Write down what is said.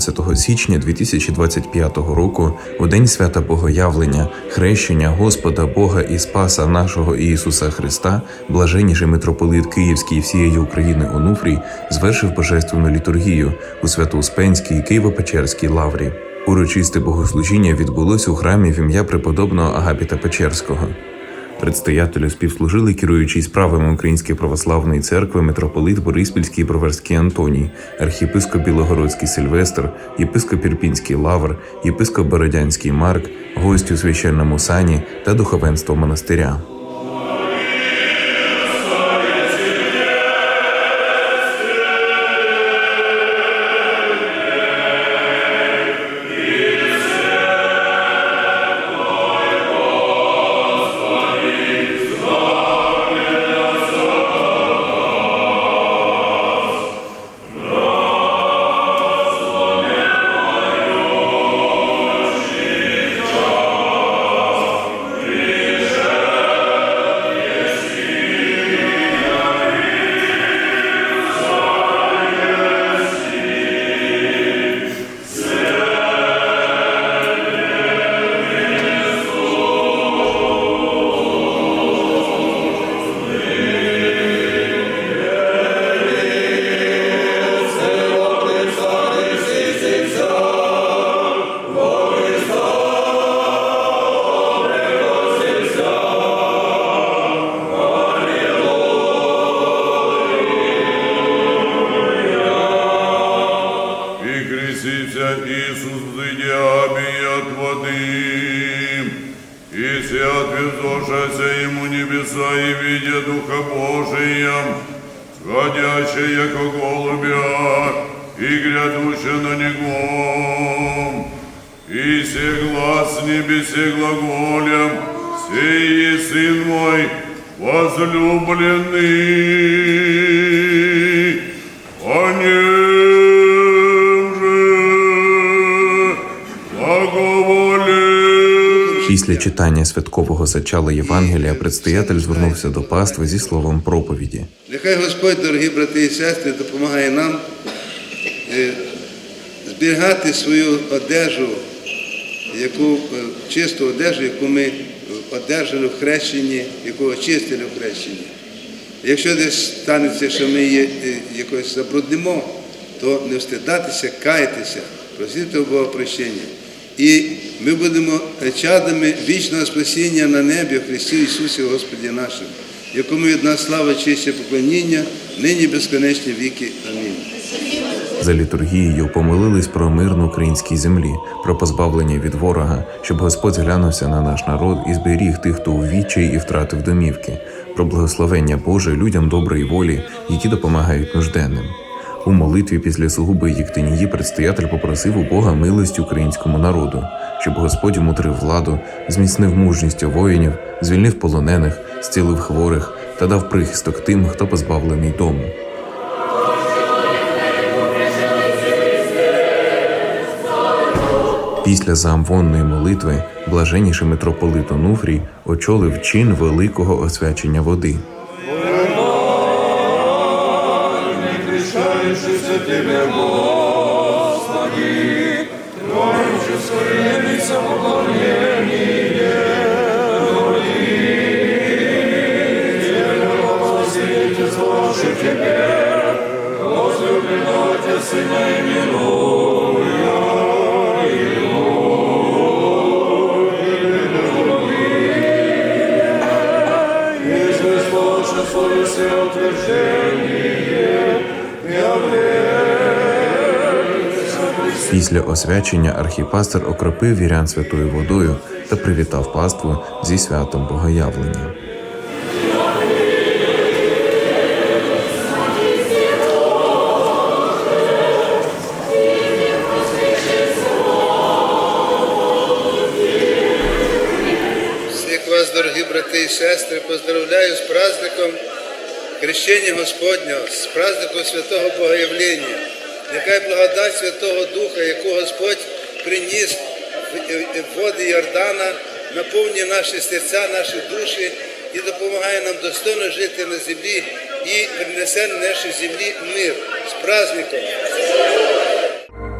13 січня 2025 року, у день свята Богоявлення, хрещення Господа Бога і Спаса нашого Ісуса Христа, блаженніший митрополит Київський всієї України Онуфрій звершив божественну літургію у Свято-Успенській Києво-Печерській лаврі. Урочисте богослужіння відбулось у храмі в ім'я преподобного Агапіта Печерського. Предстоятелю співслужили керуючий справами Української православної церкви митрополит Бориспільський Броварський Антоній, архієпископ Білогородський Сильвестр, єпископ Ірпінський Лавр, єпископ Бородянський Марк, гості у священному сані та духовенство монастиря. И крестится Иисус зыдями от воды, и свят возвышася ему небеса, и видя Духа Божия, сходящий яко голубя, и грядущий на него. И се глаз небесе глаголем, сей Сын мой возлюбленный, Після читання святкового зачала Євангелія предстоятель звернувся до пастви зі словом проповіді. Нехай Господь, дорогі брати і сестри, допомагає нам е, зберігати свою одежу, яку, е, чисту одежу, яку ми одержали в хрещенні, яку очистили в хрещенні. Якщо десь станеться, що ми її е, якось забруднимо, то не встидатися, каятися, просити у Бога прощення. І ми будемо чадами вічного спасіння на небі в Христі Ісусі Господі нашим, якому від нас слава, честь і поклоніння, нині безконечні віки. Амінь. За літургією помолились про мир на українській землі, про позбавлення від ворога, щоб Господь зглянувся на наш народ і зберіг тих, хто у і втратив домівки, про благословення Боже людям доброї волі, які допомагають нужденним. У молитві після сугуби Єктинії предстоятель попросив у Бога милості українському народу, щоб Господь умудрив владу, зміцнив мужність воїнів, звільнив полонених, зцілив хворих та дав прихисток тим, хто позбавлений дому. Після заамвонної молитви блаженніший митрополит Онуфрій очолив чин великого освячення води. Причаявшись Тебе, Господи, Троице скорбится поклонение, Після освячення архіпастер окропив вірян святою водою та привітав паству зі святом Богоявлення. Всіх вас, дорогі брати і сестри, поздравляю з праздником Хрещення Господнього, з праздником Святого Богоявлення. Нехай благодать Святого Духа, яку Господь приніс в- в води Йордана, наповнює наші серця, наші душі і допомагає нам достойно жити на землі і принесе на нашій землі мир з праздником.